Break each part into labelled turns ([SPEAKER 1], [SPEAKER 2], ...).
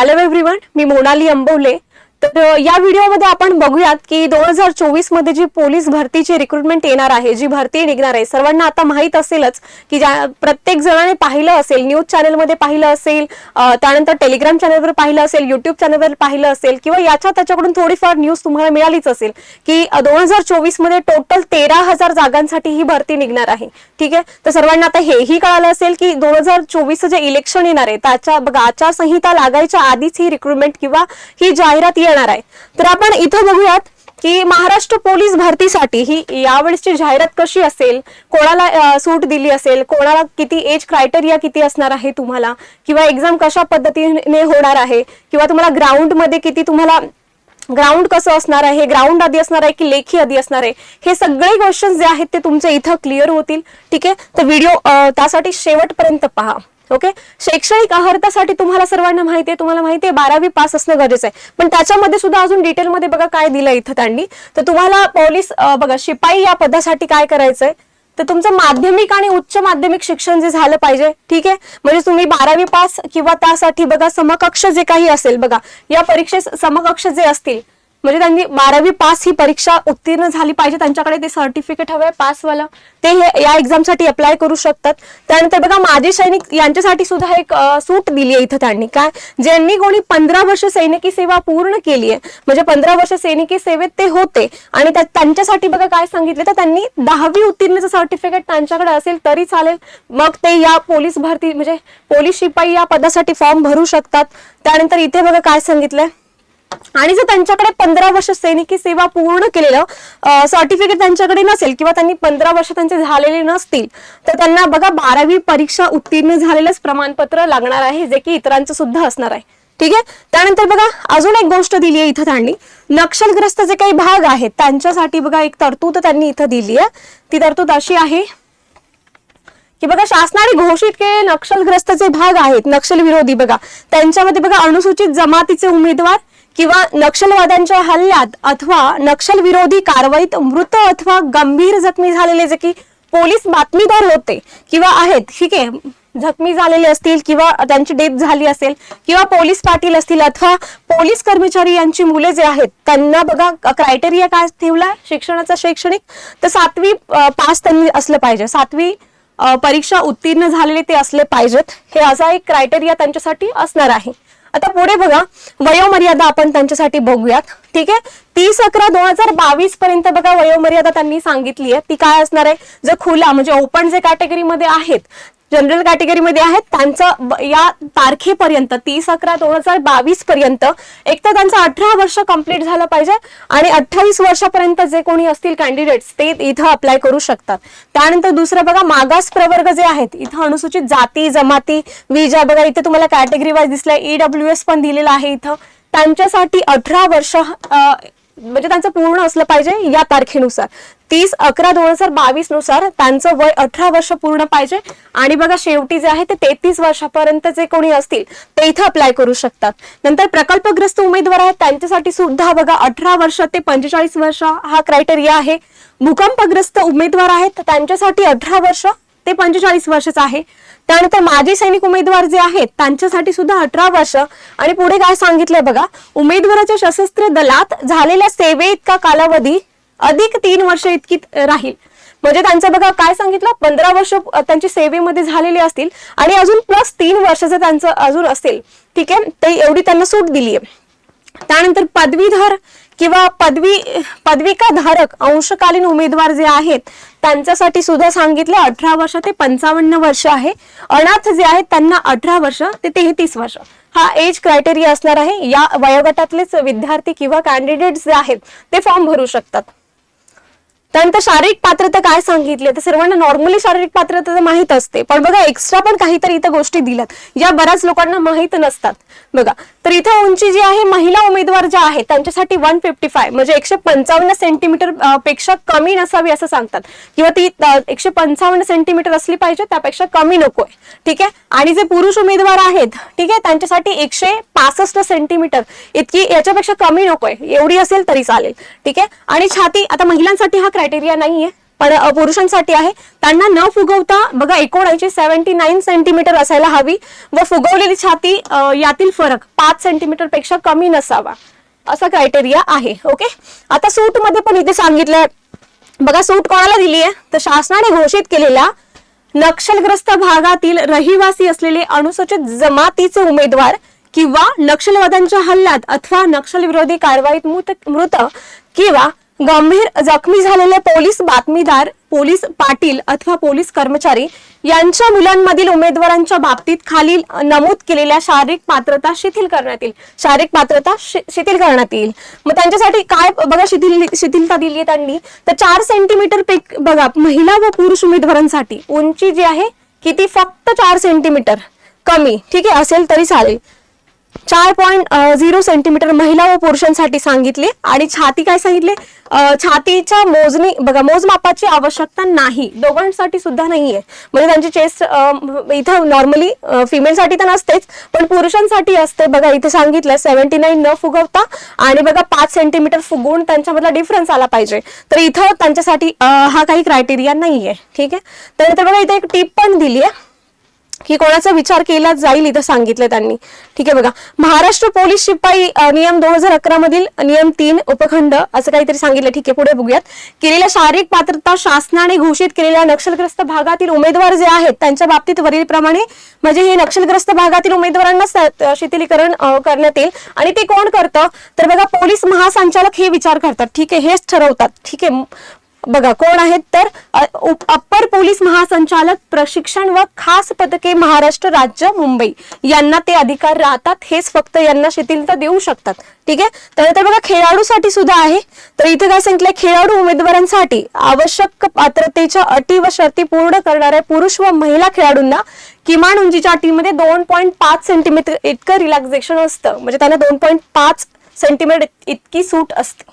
[SPEAKER 1] Hello everyone मी मोनाली अंबवले तर या व्हिडिओमध्ये आपण बघूयात की दोन हजार चोवीसमध्ये जी पोलीस भरतीची रिक्रुटमेंट येणार आहे जी भरती निघणार आहे सर्वांना आता माहीत असेलच की ज्या प्रत्येक जणाने पाहिलं असेल न्यूज चॅनलमध्ये पाहिलं असेल त्यानंतर टेलिग्राम चॅनलवर पाहिलं असेल युट्यूब चॅनलवर पाहिलं असेल किंवा याच्या त्याच्याकडून थोडीफार न्यूज तुम्हाला मिळालीच असेल की दोन हजार चोवीसमध्ये टोटल तेरा हजार जागांसाठी ही भरती निघणार आहे. ठीक आहे? तर सर्वांना आता हेही कळालं असेल की दोन हजार चोवीस जे इलेक्शन येणार आहे त्याच्या बघा आचारसंहिता लागायच्या आधीच ही रिक्रुटमेंट किंवा ही जाहिरात येणार आहे. तर आपण इथं बघूयात की महाराष्ट्र पोलीस भरतीसाठी ही यावेळेसची जाहिरात कशी असेल? कोणाला सूट दिली असेल? कोणाला किती एज क्रायटेरिया किती असणार आहे तुम्हाला? किंवा एक्झाम कशा पद्धतीने होणार आहे? किंवा तुम्हाला ग्राउंडमध्ये किती तुम्हाला ग्राउंड कसं असणार आहे? ग्राउंड आधी असणार आहे की लेखी आधी असणार आहे? हे सगळे क्वेश्चन जे आहेत ते तुमचे इथं क्लिअर होतील. ठीक आहे? तर व्हिडिओ त्यासाठी शेवटपर्यंत पहा. ओके? शैक्षणिक अर्हतासाठी तुम्हाला सर्वांना माहिती आहे तुम्हाला माहिती आहे बारावी पास असणं गरजेचं आहे. पण त्याच्यामध्ये सुद्धा अजून डिटेलमध्ये बघा काय दिलं इथं त्यांनी. तर तुम्हाला पोलीस बघा शिपाई या पदासाठी काय करायचंय? तर तुमचं माध्यमिक आणि उच्च माध्यमिक शिक्षण जे झालं पाहिजे ठीक आहे? म्हणजे तुम्ही बारावी पास किंवा त्यासाठी बघा समकक्ष जे काही असेल बघा या परीक्षेस समकक्ष जे असतील म्हणजे त्यांनी बारावी पास ही परीक्षा उत्तीर्ण झाली पाहिजे. त्यांच्याकडे ते सर्टिफिकेट हवंय पासवाला ते हे या एक्झामसाठी अप्लाय करू शकतात. त्यानंतर बघा माजी सैनिक यांच्यासाठी सुद्धा एक सूट दिली आहे इथं त्यांनी. काय? ज्यांनी कोणी पंधरा वर्ष सैनिकी सेवा पूर्ण केली आहे. म्हणजे पंधरा वर्ष सैनिकी सेवेत ते होते. आणि त्या- त्यांच्यासाठी बघा काय सांगितले तर त्यांनी दहावी उत्तीर्णचं सर्टिफिकेट त्यांच्याकडे असेल तरी चालेल. मग ते या पोलीस भरती म्हणजे पोलीस शिपाई या पदासाठी फॉर्म भरू शकतात. त्यानंतर इथे बघा काय सांगितलंय. आणि जर त्यांच्याकडे पंधरा वर्ष सैनिकी सेवा पूर्ण केलेलं सर्टिफिकेट त्यांच्याकडे नसेल किंवा त्यांनी पंधरा वर्ष त्यांचे झालेले नसतील तर त्यांना बघा बारावी परीक्षा उत्तीर्ण झालेलंच प्रमाणपत्र लागणार आहे जे की इतरांचं सुद्धा असणार आहे. ठीक आहे? त्यानंतर बघा अजून एक गोष्ट दिली आहे इथं त्यांनी. नक्षलग्रस्त जे काही भाग आहेत त्यांच्यासाठी बघा एक तरतूद त्यांनी इथं दिली आहे. ती तरतूद अशी आहे की बघा शासनाने घोषित केलेले नक्षलग्रस्त जे भाग आहेत नक्षल विरोधी बघा त्यांच्यामध्ये बघा अनुसूचित जमातीचे उमेदवार किंवा नक्षलवाद्यांच्या हल्ल्यात अथवा नक्षलविरोधी कारवाईत मृत अथवा गंभीर जखमी झालेले जे की पोलीस बातमीदार होते किंवा आहेत ठीक आहे जखमी झालेले असतील किंवा त्यांची डेथ झाली असेल किंवा पोलीस पाटील असतील अथवा पोलीस कर्मचारी यांची मुले जे आहेत त्यांना बघा क्रायटेरिया काय ठेवला शिक्षणाचा शैक्षणिक? तर सातवी पास त्यांनी असलं पाहिजे. सातवी परीक्षा उत्तीर्ण झालेले ते असले पाहिजेत. हे असा एक क्रायटेरिया त्यांच्यासाठी असणार आहे. आता पुढे बघा वयोमर्यादा आपण त्यांच्यासाठी बघूयात. ठीक आहे? तीस अकरा दोन हजार बावीस पर्यंत बघा वयोमर्यादा त्यांनी सांगितली आहे. ती काय असणार आहे? जर खुला म्हणजे ओपन जे कॅटेगरीमध्ये आहेत जनरल कॅटेगरीमध्ये आहेत. त्यांचं या तारखेपर्यंत तीस अकरा दोन हजार बावीस पर्यंत एक तर त्यांचं अठरा वर्ष कंप्लीट झालं पाहिजे आणि अठ्ठावीस वर्षापर्यंत जे कोणी असतील कॅन्डिडेट्स ते इथं अप्लाय करू शकतात. त्यानंतर दुसरं बघा मागास प्रवर्ग जे आहेत इथं अनुसूचित जाती जमाती विजा बघा इथे तुम्हाला कॅटेगरी वाईज दिसलंय ईडब्ल्यू एस पण दिलेलं आहे इथं. त्यांच्यासाठी अठरा वर्ष म्हणजे त्यांचं पूर्ण असलं पाहिजे या तारखेनुसार. तीस अकरा दोन हजार बावीसनुसार त्यांचं वय अठरा वर्ष पूर्ण पाहिजे. आणि बघा शेवटी जे आहे ते तेहतीस वर्षापर्यंत जे कोणी असतील ते इथं अप्लाय करू शकतात. नंतर प्रकल्पग्रस्त उमेदवार आहेत त्यांच्यासाठी सुद्धा बघा अठरा वर्ष ते पंचेचाळीस वर्ष हा क्रायटेरिया आहे. भूकंपग्रस्त उमेदवार आहेत त्यांच्यासाठी अठरा वर्ष ते पंचेचाळीस वर्षाचं आहे. त्यानंतर माजी सैनिक उमेदवार जे आहेत त्यांच्यासाठी सुद्धा अठरा वर्ष. आणि पुढे काय सांगितलंय बघा उमेदवाराच्या सशस्त्र दलात झालेल्या सेवे इतका कालावधी अधिक तीन वर्ष इतकी राहील. म्हणजे त्यांचं बघा काय सांगितलं? पंधरा वर्ष त्यांची सेवेमध्ये झालेली असतील आणि अजून प्लस तीन वर्षाचं त्यांचं अजून असेल ठीक आहे? ते एवढी त्यांना सूट दिली आहे त्यानंतर पदवीधर किंवा पदवी पदविका धारक अंशकालीन उमेदवार जे आहेत त्यांच्यासाठी सुद्धा सांगितले अठरा वर्ष ते पंचावन्न वर्ष आहे. अनाथ जे आहेत त्यांना अठरा वर्ष ते तेहतीस वर्ष. हा एज क्रायटेरिया असणार आहे. या वयोगटातलेच विद्यार्थी किंवा कॅन्डिडेट जे आहेत ते फॉर्म भरू शकतात. त्यानंतर शारीरिक पात्रता काय सांगितले? तर सर्वांना नॉर्मली शारीरिक पात्रता तर माहीत असते. पण बघा एक्स्ट्रा पण काहीतरी इथं गोष्टी दिल्यात. या बऱ्याच लोकांना माहीत नसतात. बघा तर इथं उंची जी आहे महिला उमेदवार ज्या आहेत त्यांच्यासाठी वन फिफ्टी फाय म्हणजे एकशे पंचावन्न सेंटीमीटरपेक्षा कमी नसावी असं सांगतात. किंवा ती एकशे पंचावन्न सेंटीमीटर असली पाहिजे त्यापेक्षा कमी नकोय. ठीक आहे? आणि जे पुरुष उमेदवार आहेत ठीक आहे त्यांच्यासाठी एकशे पासष्ट सेंटीमीटर इतकी याच्यापेक्षा कमी नकोय. एवढी असेल तरी चालेल. ठीक आहे? आणि छाती आता महिलांसाठी हा क्रायटेरिया नाहीये. पुरुषांसाठी आहे. त्यांना न फुगवता बघा एकोणऐंशी सेव्हन्टी नाईन सेंटीमीटर असायला हवी व फुगवलेली छाती यातील फरक पाच सेंटीमीटरपेक्षा कमी नसावा. असा क्रायटेरिया आहे ओके आता सूटमध्ये पण इथे सांगितलंय. बघा सूट कोणाला दिली आहे तर शासनाने घोषित केलेल्या नक्षलग्रस्त भागातील रहिवासी असलेले अनुसूचित जमातीचे उमेदवार किंवा नक्षलवाद्यांच्या हल्ल्यात अथवा नक्षलविरोधी कारवाईत मृत मृत किंवा गंभीर जखमी झालेले पोलीस बातमीदार पोलीस पाटील अथवा पोलीस कर्मचारी यांच्या मुलांमधील उमेदवारांच्या बाबतीत खालील नमूद केलेल्या शारीरिक पात्रता शिथिल करण्यात येईल. शारीरिक पात्रता शि- शिथिल करण्यात येईल. मग त्यांच्यासाठी काय बघा शिथिल शिथिलता दिली आहे त्यांनी. तर चार सेंटीमीटर पेक बघा महिला व पुरुष उमेदवारांसाठी उंची जी आहे किती? फक्त चार सेंटीमीटर कमी. ठीक आहे? असेल तरी चालेल. चार पॉईंट झिरो सेंटीमीटर महिला व पुरुषांसाठी सांगितले. आणि छाती काय सांगितले? छातीच्या मोजणी बघा मोजमापाची आवश्यकता नाही. दोघांसाठी सुद्धा नाहीये. म्हणजे त्यांची चेस्ट इथं नॉर्मली फिमेलसाठी तर नसतेच पण पुरुषांसाठी असते. बघा इथे सांगितलं सेव्हन्टी नाईन न फुगवता आणि बघा पाच सेंटीमीटर फुगवून त्यांच्यामधला डिफरन्स आला पाहिजे. तर इथं त्यांच्यासाठी हा काही क्रायटेरिया नाहीये. ठीक आहे? त्यानंतर बघा इथे एक टिप पण दिली आहे की कोणाचा विचार केला जाईल इथं सांगितलं त्यांनी. ठीक आहे बघा. महाराष्ट्र पोलीस शिपाई नियम दोन हजार अकरा मधील नियम तीन उपखंड असं काहीतरी सांगितलं. ठीक आहे पुढे बघूयात. केलेल्या शारीरिक पात्रता शासनाने घोषित केलेल्या नक्षलग्रस्त भागातील उमेदवार जे आहेत त्यांच्या बाबतीत वरीलप्रमाणे म्हणजे हे नक्षलग्रस्त भागातील उमेदवारांना शिथिलीकरण करण्यात येईल. आणि ते कोण करतं? तर बघा पोलीस महासंचालक हे विचार करतात. ठीक आहे हेच ठरवतात. ठीक आहे बघा कोण आहेत तर अप्पर पोलीस महासंचालक प्रशिक्षण व खास पथके महाराष्ट्र राज्य मुंबई. यांना ते अधिकार राहतात हेच फक्त यांना शिथिलता देऊ शकतात. ठीक आहे? त्यानंतर बघा खेळाडूसाठी सुद्धा आहे. तर इथे काय सांगितलंय? खेळाडू उमेदवारांसाठी आवश्यक पात्रतेच्या अटी व शर्ती पूर्ण करणाऱ्या पुरुष व महिला खेळाडूंना किमान उंचीच्या अटीमध्ये दोन पॉईंट पाच सेंटीमीटर इतकं रिलॅक्झेशन असतं. म्हणजे त्यांना दोन पॉईंट पाच सेंटीमीटर इतकी सूट असते.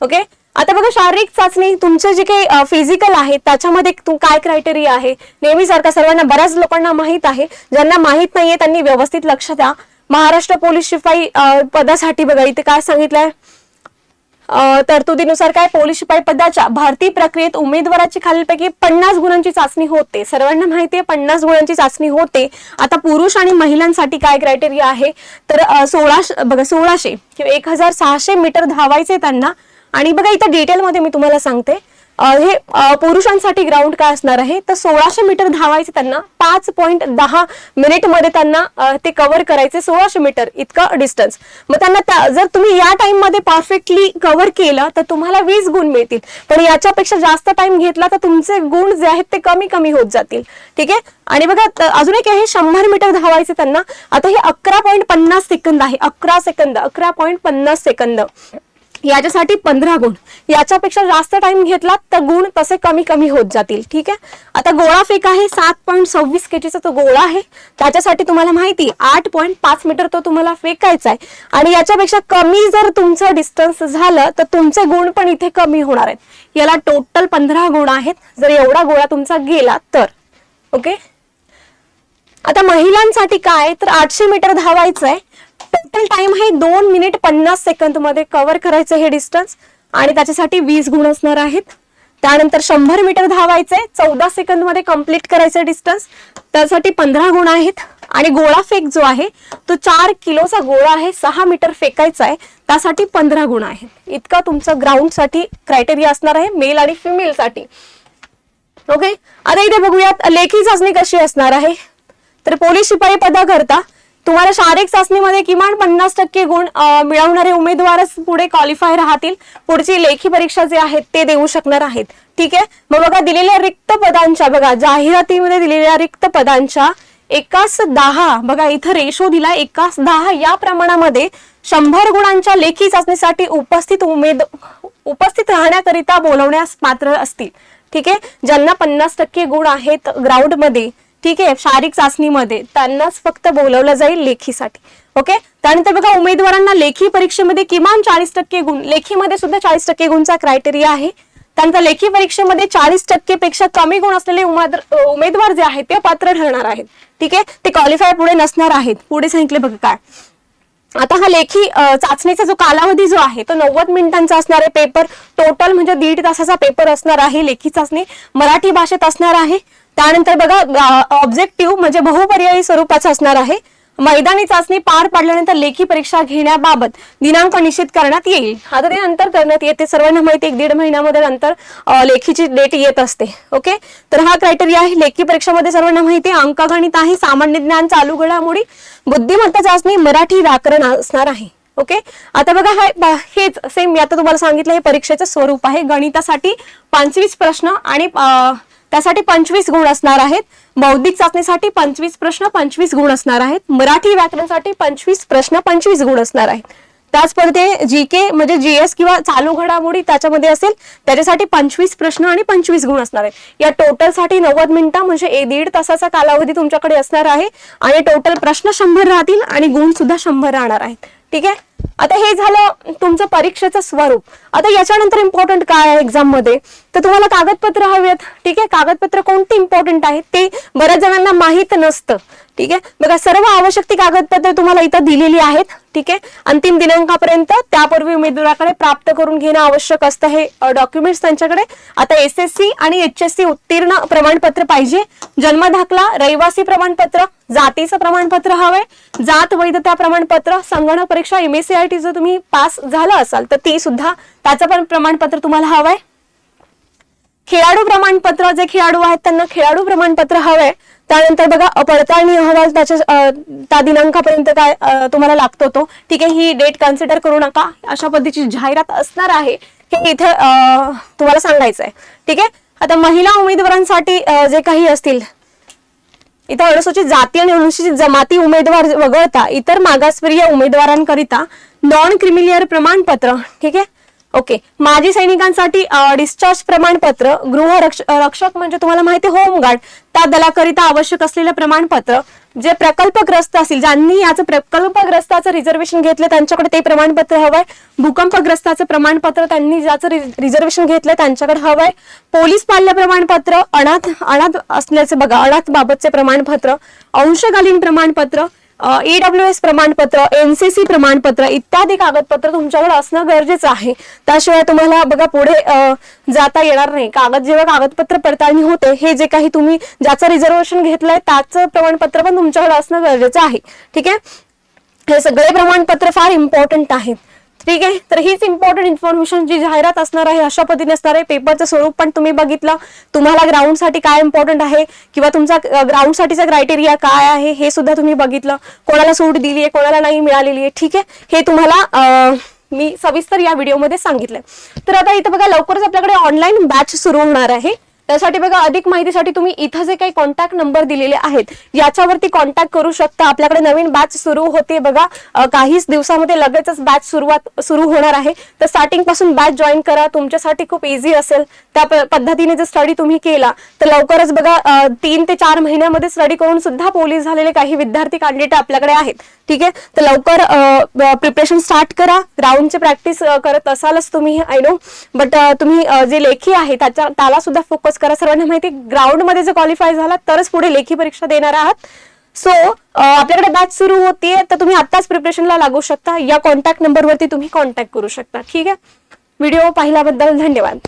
[SPEAKER 1] ओके? आता बघा शारीरिक चाचणी तुमचं जे काही फिजिकल आहे त्याच्यामध्ये काय क्रायटेरिया आहे? नेहमीसारखा सर्वांना बऱ्याच लोकांना माहीत आहे. ज्यांना माहीत नाहीये त्यांनी व्यवस्थित लक्ष द्या. महाराष्ट्र पोलीस शिपाई पदासाठी बघा इथे काय सांगितलंय? तरतुदीनुसार काय? पोलीस शिपाई पदाच्या भारतीय प्रक्रियेत उमेदवाराची खालीलपैकी पन्नास गुणांची चाचणी होते. सर्वांना माहिती आहे पन्नास गुणांची चाचणी होते. आता पुरुष आणि महिलांसाठी काय क्रायटेरिया आहे? तर सोळाशे बघा सोळाशे किंवा एक हजार सहाशे मीटर धावायचे त्यांना. आणि बघा इथं डिटेलमध्ये मी तुम्हाला सांगते. हे पुरुषांसाठी ग्राउंड काय असणार आहे? तर सोळाशे मीटर धावायचे त्यांना पाच पॉईंट दहा मिनिटमध्ये त्यांना ते कव्हर करायचे सोळाशे मीटर इतकं डिस्टन्स मग त्यांना जर तुम्ही या टाइममध्ये परफेक्टली कव्हर केलं तर तुम्हाला वीस गुण मिळतील. पण याच्यापेक्षा जास्त टाइम घेतला तर तुमचे गुण जे आहेत ते कमी कमी होत जातील. ठीक आहे? आणि बघा अजून एक आहे शंभर मीटर धावायचे त्यांना. आता हे अकरा पॉईंट पन्नास सेकंद आहे. अकरा सेकंद अकरा पॉईंट पन्नास सेकंद. याच्यासाठी पंधरा गुण. याच्यापेक्षा जास्त टाइम घेतला तर गुण तसे कमी कमी होत जातील. ठीक आहे? आता गोळा फेक आहे सात पॉईंट सव्वीस केजीचा तो गोळा आहे. त्याच्यासाठी तुम्हाला माहिती आठ पॉईंट पाच मीटर तो तुम्हाला फेकायचा आहे. आणि याच्यापेक्षा कमी जर तुमचं डिस्टन्स झालं तर तुमचे गुण पण इथे कमी होणार आहेत. याला टोटल पंधरा गुण आहेत. जर एवढा गोळा तुमचा गेला तर. ओके आता महिलांसाठी काय तर आठशे मीटर धावायचं आहे. टोटल टाइम आहे दोन मिनिट पन्नास सेकंदमध्ये कव्हर करायचं हे डिस्टन्स आणि त्याच्यासाठी वीस गुण असणार आहेत. त्यानंतर शंभर मीटर धावायचे चौदा सेकंदमध्ये कंप्लीट करायचं डिस्टन्स त्यासाठी पंधरा गुण आहेत. आणि गोळा फेक जो आहे तो चार किलोचा गोळा आहे. सहा मीटर फेकायचा आहे त्यासाठी पंधरा गुण आहेत. इतका तुमचं ग्राउंडसाठी क्रायटेरिया असणार आहे मेल आणि फिमेलसाठी ओके आता इथे बघूयात लेखी चाचणी कशी असणार आहे? तर पोलीस शिपाई पदाकरता तुम्हाला शारीरिक चाचणीमध्ये किमान पन्नास टक्के गुण मिळवणारे उमेदवारच पुढे क्वालिफाय राहतील. पुढची लेखी परीक्षा जे आहेत ते देऊ शकणार आहेत. ठीक आहे? मग बघा दिलेल्या रिक्त पदांच्या बघा जाहिरातीमध्ये दिलेल्या रिक्त पदांच्या एकास दहा बघा इथं रेशो दिला एकास दहा या प्रमाणामध्ये शंभर गुणांच्या लेखी चाचणीसाठी उपस्थित उमेद उपस्थित राहण्याकरिता बोलवण्यास पात्र असतील. ठीक आहे? ज्यांना पन्नास टक्के गुण आहेत ग्राउंडमध्ये ठीक आहे शारीरिक चाचणीमध्ये त्यांनाच फक्त बोलवलं जाईल लेखीसाठी. ओके त्यानंतर बघा उमेदवारांना लेखी परीक्षेमध्ये किमान चाळीस टक्के गुण लेखीमध्ये सुद्धा चाळीस टक्के गुणचा क्रायटेरिया आहे. त्यानंतर लेखी परीक्षेमध्ये चाळीस टक्के पेक्षा कमी गुण असलेले उमेदवार जे आहेत ते पात्र ठरणार आहेत. ठीक आहे? ते क्वालिफाय पुढे नसणार आहेत. पुढे सांगितले बघा काय. आता हा लेखी चाचणीचा जो कालावधी जो आहे तो नव्वद मिनिटांचा असणार आहे पेपर टोटल म्हणजे दीड तासाचा पेपर असणार आहे लेखी चाचणी. मराठी भाषेत असणार आहे. त्यानंतर बघा ऑब्जेक्टिव्ह म्हणजे बहुपर्यायी स्वरूपाचा असणार आहे. मैदानी चाचणी पार पाडल्यानंतर लेखी परीक्षा घेण्याबाबत दिनांक निश्चित करण्यात येईल. आता ते नंतर करण्यात येते. सर्वांना माहिती एक दीड महिन्यामध्ये नंतर लेखीची डेट येत असते. ओके तर हा क्रायटेरिया आहे. लेखी परीक्षामध्ये सर्वांना माहिती अंकगणित आहे सामान्य ज्ञान चालू घडामोडी बुद्धिमत्ता चाचणी मराठी व्याकरण असणार आहे. ओके आता बघा हा हेच सेम मी आता तुम्हाला सांगितलं हे परीक्षेचं स्वरूप आहे. गणितासाठी पंचवीस प्रश्न आणि त्यासाठी पंचवीस गुण असणार आहेत. बौद्धिक चाचणीसाठी पंचवीस प्रश्न पंचवीस गुण असणार आहेत. मराठी व्याकरणसाठी पंचवीस प्रश्न पंचवीस गुण असणार आहेत. त्या स्पर्धे जी के म्हणजे जीएस किंवा चालू घडामोडी त्याच्यामध्ये असेल त्याच्यासाठी पंचवीस प्रश्न आणि पंचवीस गुण असणार आहेत. या टोटलसाठी नव्वद मिनिटं म्हणजे ए दीड तासाचा कालावधी तुमच्याकडे असणार आहे. आणि टोटल प्रश्न शंभर राहतील आणि गुण सुद्धा शंभर राहणार आहेत. ठीक आहे? आता हे झालं तुमचं परीक्षेचं स्वरूप. आता याच्यानंतर इम्पॉर्टंट काय आहे एक्झाममध्ये? तर तुम्हाला कागदपत्र हवेत ठीक आहे? कागदपत्र कोणती इम्पॉर्टंट आहेत ते बऱ्याच जणांना माहीत नसतं. ठीक आहे? बघा सर्व आवश्यक ती कागदपत्र तुम्हाला इथं दिलेली आहेत. ठीक आहे? अंतिम दिनांकापर्यंत त्यापूर्वी उमेदवाराकडे प्राप्त करून घेणं आवश्यक असतं हे डॉक्युमेंट्स त्यांच्याकडे. आता एस एस सी आणि एच एस सी उत्तीर्ण प्रमाणपत्र पाहिजे. जन्म दाखला रहिवासी प्रमाणपत्र जातीचं प्रमाणपत्र हवंय. जात वैधता प्रमाणपत्र संगणक परीक्षा M S C I T जर तुम्ही पास झालं असाल तर ती सुद्धा त्याचं पण प्रमाणपत्र तुम्हाला हवंय. खेळाडू प्रमाणपत्र जे खेळाडू आहेत त्यांना खेळाडू प्रमाणपत्र हवंय. त्यानंतर बघा पडताळणी अहवाल त्याच्या त्या दिनांकापर्यंत काय तुम्हाला लागतो तो. ठीक आहे ही डेट कन्सिडर करू नका. अशा पद्धतीची जाहिरात असणार आहे. हे इथे तुम्हाला सांगायचं आहे ठीक आहे? आता महिला उमेदवारांसाठी जे काही असतील इथं अनुसूचित जाती आणि अनुसूचित जमाती उमेदवार वगळता इतर मागासवर्गीय उमेदवारांकरिता नॉन क्रिमिलियर प्रमाणपत्र ठीक आहे? ओके माजी सैनिकांसाठी डिस्चार्ज प्रमाणपत्र गृह रक्ष- रक्षक म्हणजे तुम्हाला माहिती होमगार्ड. त्या दलाकरिता आवश्यक असलेलं प्रमाणपत्र जे प्रकल्पग्रस्त असतील ज्यांनी याचं प्रकल्पग्रस्ताचं रिझर्वेशन घेतलं त्यांच्याकडे ते प्रमाणपत्र हवंय. भूकंपग्रस्ताचं प्रमाणपत्र त्यांनी ज्याचं रिझर्वेशन घेतलं त्यांच्याकडे हवंय. पोलीस पाल्य प्रमाणपत्र अनाथ अनाथ असल्याचे बघा अनाथ बाबतचे प्रमाणपत्र अंशकालीन प्रमाणपत्र ईडब्ल्यू एस प्रमाणपत्र एनसीसी प्रमाणपत्र इत्यादी कागदपत्र तुमच्याकडे असणं गरजेचं आहे. त्याशिवाय तुम्हाला बघा पुढे जाता येणार नाही. कागद जेव्हा कागदपत्र पडताळणी होते हे जे काही तुम्ही ज्याचं रिझर्वेशन घेतलंय त्याचं प्रमाणपत्र पण तुमच्याकडे असणं गरजेचं आहे. ठीक आहे? हे सगळे प्रमाणपत्र फार इम्पॉर्टंट आहेत ठीक आहे? तर हीच इम्पॉर्टंट इन्फॉर्मेशन जी जाहिरात असणार आहे अशा पद्धतीने असणार आहे. पेपरचं स्वरूप पण तुम्ही बघितलं. तुम्हाला ग्राउंडसाठी काय इम्पॉर्टंट आहे? किंवा तुमचा ग्राउंडसाठीचा क्रायटेरिया काय आहे? हे सुद्धा तुम्ही बघितलं. कोणाला सूट दिली आहे कोणाला नाही मिळालेली आहे ठीक आहे? हे तुम्हाला मी सविस्तर या व्हिडिओमध्ये सांगितलंय. तर आता इथं बघा लवकरच आपल्याकडे ऑनलाईन बॅच सुरू होणार आहे. त्यासाठी बघा अधिक माहितीसाठी तुम्ही इथं जे काही कॉन्टॅक्ट नंबर दिलेले आहेत याच्यावरती कॉन्टॅक्ट करू शकता. आपल्याकडे नवीन बॅच सुरू होते बघा. काहीच दिवसामध्ये लगेचच बॅच सुरुवात सुरू होणार आहे. तर स्टार्टिंगपासून बॅच जॉईन करा. तुमच्यासाठी खूप इझी असेल. त्या प- पद्धतीने जर स्टडी तुम्ही केला तर लवकरच बघा तीन ते चार महिन्यामध्ये स्टडी करून सुद्धा पोलीस झालेले काही विद्यार्थी कॅन्डिडेट आपल्याकडे आहेत. ठीक आहे? तर लवकर प्रिपरेशन स्टार्ट करा. ग्राउंडची प्रॅक्टिस करत असालच तुम्ही आय नो बट तुम्ही जे लेखी आहे त्याच्या त्याला सुद्धा फोकस करा सर्वांना माहिती ग्राउंडमध्ये जर क्वालिफाय झाला तरच पुढे लेखी परीक्षा देणार आहात. सो आपल्याकडे बॅच सुरू होतीये तर तुम्ही आत्ताच प्रिपरेशनला लागू शकता. या कॉन्टॅक्ट नंबरवरती तुम्ही कॉन्टॅक्ट करू शकता. ठीक आहे? व्हिडिओ पाहिल्याबद्दल धन्यवाद.